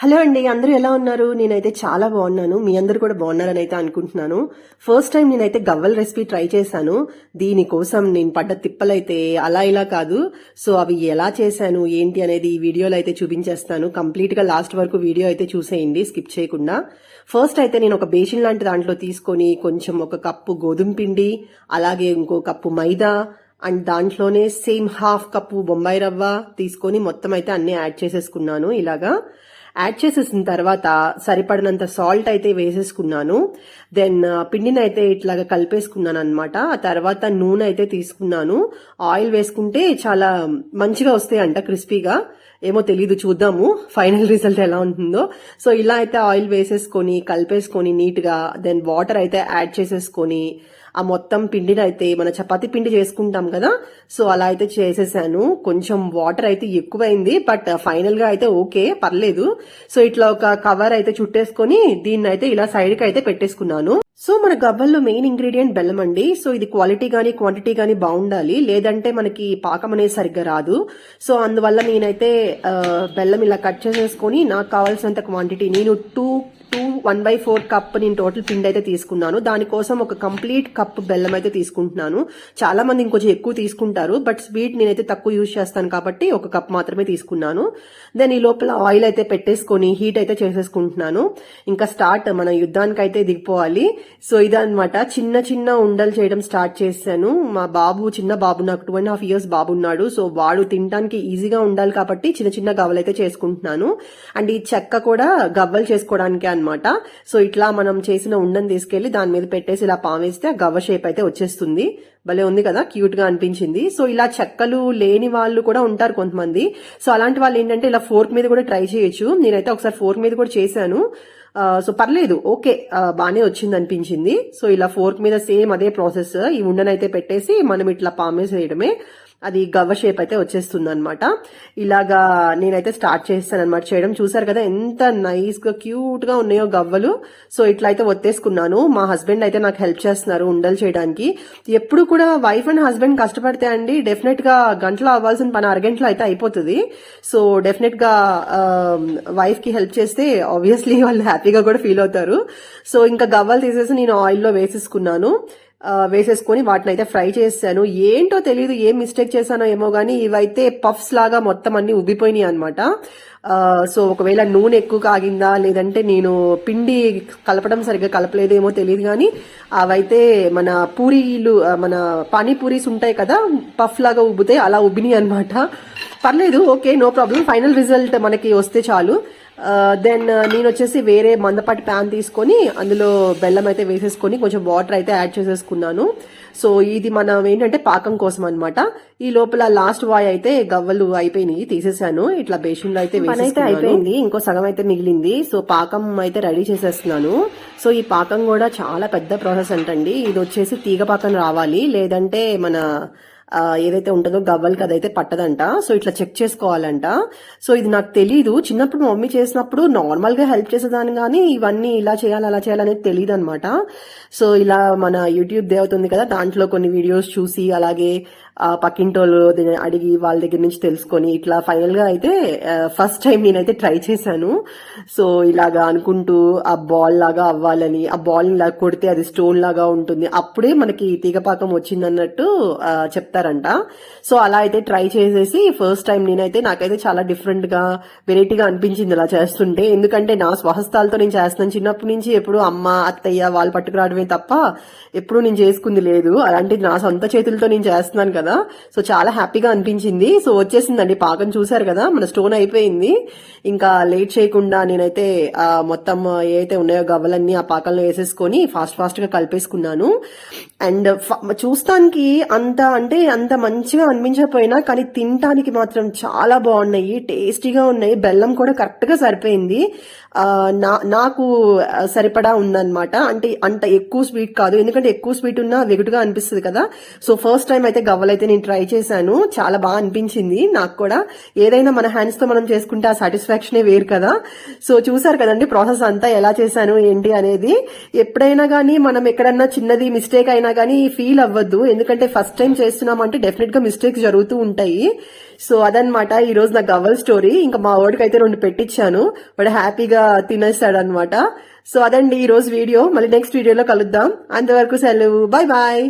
Hello అండి అందరూ ఎలా ఉన్నారు? నేనైతే చాలా బాగున్నాను. మీ అందరూ కూడా బాగున్నారని అయితే అనుకుంటున్నాను. ఫస్ట్ టైం నేనైతే గవ్వల్ రెసిపీ ట్రై చేశాను. దీనికోసం నేను పడ్డ తిప్పలైతే అలా ఇలా కాదు. సో అవి ఎలా చేశాను ఏంటి అనేది ఈ వీడియోలో అయితే చూపించేస్తాను. కంప్లీట్గా లాస్ట్ వరకు వీడియో అయితే చూసేయండి స్కిప్ చేయకుండా. ఫస్ట్ అయితే నేను ఒక బేసిన్ లాంటి దాంట్లో తీసుకొని కొంచెం ఒక కప్పు గోధుమ పిండి అలాగే ఇంకో కప్పు మైదా అండ్ దాంట్లోనే same half cup Bombay rava తీసుకొని మొత్తం అయితే అన్ని యాడ్ చేసేసుకున్నాను ఇలాగా. యాడ్ చేసేసిన తర్వాత సరిపడినంత సాల్ట్ అయితే వేసేసుకున్నాను. దెన్ పిండిని అయితే ఇట్లాగా కలిపేసుకున్నాను అనమాట ఆ తర్వాత నూనె అయితే తీసుకున్నాను. ఆయిల్ వేసుకుంటే చాలా మంచిగా వస్తాయి అంట క్రిస్పీగా ఏమో తెలీదు చూద్దాము. ఫైనల్ రిజల్ట్ ఎలా ఉంటుందో. సో ఇలా అయితే ఆయిల్ వేసేసుకొని కలిపేసుకొని నీట్గా దెన్ వాటర్ అయితే యాడ్ చేసేసుకొని ఆ మొత్తం పిండిని అయితే మన చపాతి పిండి చేసుకుంటాం కదా సో అలా అయితే చేసేసాను. కొంచెం వాటర్ అయితే ఎక్కువైంది బట్ ఫైనల్ uh, గా అయితే ఓకే పర్లేదు. సో ఇట్లా ఒక కవర్ అయితే చుట్టేసుకొని దీన్ని అయితే ఇలా సైడ్కి అయితే పెట్టేసుకున్నాను. సో మన గవ్వల్లో మెయిన్ ఇంగ్రీడియంట్ బెల్లం అండి. సో ఇది క్వాలిటీ గానీ క్వాంటిటీ గానీ బాగుండాలి. లేదంటే మనకి పాకం అనేది సరిగ్గా రాదు. సో అందువల్ల నేనైతే బెల్లం ఇలా కట్ చేసేసుకొని నాకు కావాల్సినంత క్వాంటిటీ నేను two two one by four cup నేను టోటల్ పిండి అయితే తీసుకున్నాను. దానికోసం ఒక కంప్లీట్ కప్ బెల్లం అయితే తీసుకుంటున్నాను. చాలా మంది ఇంకొంచెం ఎక్కువ తీసుకుంటారు బట్ స్వీట్ నేనైతే తక్కువ యూజ్ చేస్తాను కాబట్టి ఒక కప్ మాత్రమే తీసుకున్నాను. దెన్ ఈ లోపల ఆయిల్ అయితే పెట్టేసుకొని హీట్ అయితే చేసేసుకుంటున్నాను. ఇంకా స్టార్ట్ మన యుద్ధానికి అయితే దిగిపోవాలి. సో ఇదనమాట చిన్న చిన్న ఉండలు చేయడం స్టార్ట్ చేశాను. మా బాబు చిన్న బాబు నాకు టూ అండ్ హాఫ్ ఇయర్స్ బాబు ఉన్నాడు. సో వాడు తినడానికి ఈజీగా ఉండాలి కాబట్టి చిన్న చిన్న గవ్వలు అయితే చేసుకుంటున్నాను. అండ్ ఈ చెక్క కూడా గవ్వలు చేసుకోవడానికి అనమాట సో ఇట్లా మనం చేసిన ఉండని తీసుకెళ్ళి దాని మీద పెట్టేసి ఇలా పామేస్తే ఆ గవ్వ షేప్ అయితే వచ్చేస్తుంది. భలే ఉంది కదా క్యూట్గా అనిపించింది. సో ఇలా చెక్కలు లేని వాళ్ళు కూడా ఉంటారు కొంతమంది. సో అలాంటి వాళ్ళు ఏంటంటే ఇలా ఫోర్క్ మీద కూడా ట్రై చేయొచ్చు. నేనైతే ఒకసారి ఫోర్క్ మీద కూడా చేశాను. సో పర్లేదు ఓకే బాగానే వచ్చింది అనిపించింది సో ఇలా ఫోర్క్ మీద సేమ్ అదే ప్రాసెస్ ఈ ఉండనైతే పెట్టేసి మనం ఇట్లా పామేసేయడమే అది గవ్వ షేప్ అయితే వచ్చేస్తుంది అనమాట ఇలాగా నేనైతే స్టార్ట్ చేస్తాను అనమాట చేయడం. చూసారు కదా ఎంత నైస్గా క్యూట్గా ఉన్నాయో గవ్వలు. సో ఇట్లా అయితే ఒత్తేసుకున్నాను. మా హస్బెండ్ అయితే నాకు హెల్ప్ చేస్తున్నారు ఉండలు చేయడానికి. ఎప్పుడు కూడా వైఫ్ అండ్ హస్బెండ్ కష్టపడితే అండి డెఫినెట్గా గంటలో అవ్వాల్సిన పని అరగంటలో అయితే అయిపోతుంది. సో డెఫినెట్గా వైఫ్కి హెల్ప్ చేస్తే ఆబ్వియస్లీ వాళ్ళు హ్యాపీగా కూడా ఫీల్ అవుతారు. సో ఇంకా గవ్వలు తీసేసి నేను ఆయిల్లో వేసేసుకున్నాను. వేసేసుకొని వాటిని అయితే ఫ్రై చేశాను. ఏంటో తెలియదు ఏం మిస్టేక్ చేశానో ఏమో గానీ ఇవైతే పఫ్స్ లాగా మొత్తం అన్ని ఉబ్బిపోయినాయి అనమాట సో ఒకవేళ నూనె ఎక్కువ కాగిందా లేదంటే నేను పిండి కలపడం సరిగ్గా కలపలేదేమో తెలియదు కానీ అవైతే మన పూరీలు మన పానీపూరీస్ ఉంటాయి కదా పఫ్ లాగా ఉబ్బుతాయి అలా ఉబ్బినాయి అనమాట పర్లేదు okay no problem. Final result మనకి వస్తే చాలు. దెన్ నేను వచ్చేసి వేరే మందపాటి ప్యాన్ తీసుకొని అందులో బెల్లం అయితే వేసేసుకొని కొంచెం వాటర్ అయితే యాడ్ చేసేసుకున్నాను. సో ఇది మనం ఏంటంటే పాకం కోసం అన్నమాట. ఈ లోపల లాస్ట్ వాయ్ అయితే గవ్వలు అయిపోయినాయి తీసేసాను. ఇట్లా బేషన్లో అయితే అయితే అయిపోయింది ఇంకో సగం అయితే మిగిలింది. సో పాకం అయితే రెడీ చేసేస్తున్నాను. సో ఈ పాకం కూడా చాలా పెద్ద ప్రాసెస్ అంటండి. ఇది వచ్చేసి తీగ పాకం రావాలి లేదంటే మన ఏదైతే ఉంటుందో గవ్వలకి అదైతే పట్టదంట. సో ఇట్లా చెక్ చేసుకోవాలంట. సో ఇది నాకు తెలీదు. చిన్నప్పుడు మా మమ్మీ చేసినప్పుడు నార్మల్గా హెల్ప్ చేసేదాన్ని కానీ ఇవన్నీ ఇలా చేయాలి అలా చేయాలనేది తెలియదు అనమాట సో ఇలా మన యూట్యూబ్ దేవత ఉంది కదా దాంట్లో కొన్ని వీడియోస్ చూసి అలాగే పక్కింటోళ్ళు అడిగి వాళ్ళ దగ్గర నుంచి తెలుసుకొని ఇట్లా ఫైనల్గా అయితే ఫస్ట్ టైం నేనైతే ట్రై చేశాను. సో ఇలాగా అనుకుంటూ ఆ బాల్ లాగా అవ్వాలని ఆ బాల్ ఇలా కొడితే అది స్టోన్ లాగా ఉంటుంది. అప్పుడే మనకి తీగపాకం వచ్చిందన్నట్టు ఆ, చెప్తారంట సో అలా అయితే ట్రై చేసేసి ఫస్ట్ టైం నేనైతే నాకైతే చాలా డిఫరెంట్గా వెరైటీగా అనిపించింది ఇలా చేస్తుంటే. ఎందుకంటే నా స్వహస్తాలతో నేను చేస్తున్నాను. చిన్నప్పటి నుంచి ఎప్పుడు అమ్మ అత్తయ్య వాళ్ళు పట్టుకురావడమే తప్ప ఎప్పుడు నేను చేసుకుంది లేదు. అలాంటిది నా సొంత చేతులతో నేను చేస్తున్నాను కదా. సో చాలా హ్యాపీగా అనిపించింది. సో వచ్చేసిందండి పాకం చూసారు కదా. మన స్టోన్ అయిపోయింది. ఇంకా లేట్ చేయకుండా నేనైతే మొత్తం ఏవైతే ఉన్నాయో గవ్వలన్నీ ఆ పాకంలో వేసేసుకొని ఫాస్ట్ ఫాస్ట్గా కలిపేసుకున్నాను. అండ్ చూస్తానికి అంత అంటే అంత మంచిగా అనిపించకపోయినా కానీ తినటానికి మాత్రం చాలా బాగున్నాయి. టేస్టీగా ఉన్నాయి. బెల్లం కూడా కరెక్ట్గా సరిపోయింది. నా నాకు సరిపడా ఉందన్నమాట. అంటే అంత ఎక్కువ స్వీట్ కాదు. ఎందుకంటే ఎక్కువ స్వీట్ ఉన్నా వెగుటుగా అనిపిస్తుంది కదా. సో ఫస్ట్ టైం అయితే గవ్వలైతే నేను ట్రై చేశాను. చాలా బాగా అనిపించింది నాకు కూడా. ఏదైనా మన హ్యాండ్స్తో మనం చేసుకుంటే ఆ సాటిస్ఫాక్షనే వేరు కదా. సో చూసారు కదండి ప్రాసెస్ అంతా ఎలా చేశాను ఏంటి అనేది. ఎప్పుడైనా కానీ మనం ఎక్కడన్నా చిన్నది మిస్టేక్ అయినా కానీ ఫీల్ అవ్వద్దు. ఎందుకంటే ఫస్ట్ టైం చేస్తున్నాం చేసామంటే డెఫినెట్గా మిస్టేక్స్ జరుగుతూ ఉంటాయి. సో అదనమాట ఈ రోజు నా గవల్ స్టోరీ ఇంకా మా వాడికి అయితే రెండు పెట్టించాను వాడు హ్యాపీగా తినేస్తాడు అనమాట సో అదండి ఈ రోజు వీడియో మళ్ళీ నెక్స్ట్ వీడియోలో కలుద్దాం. అంతవరకు సెలవు. Bye bye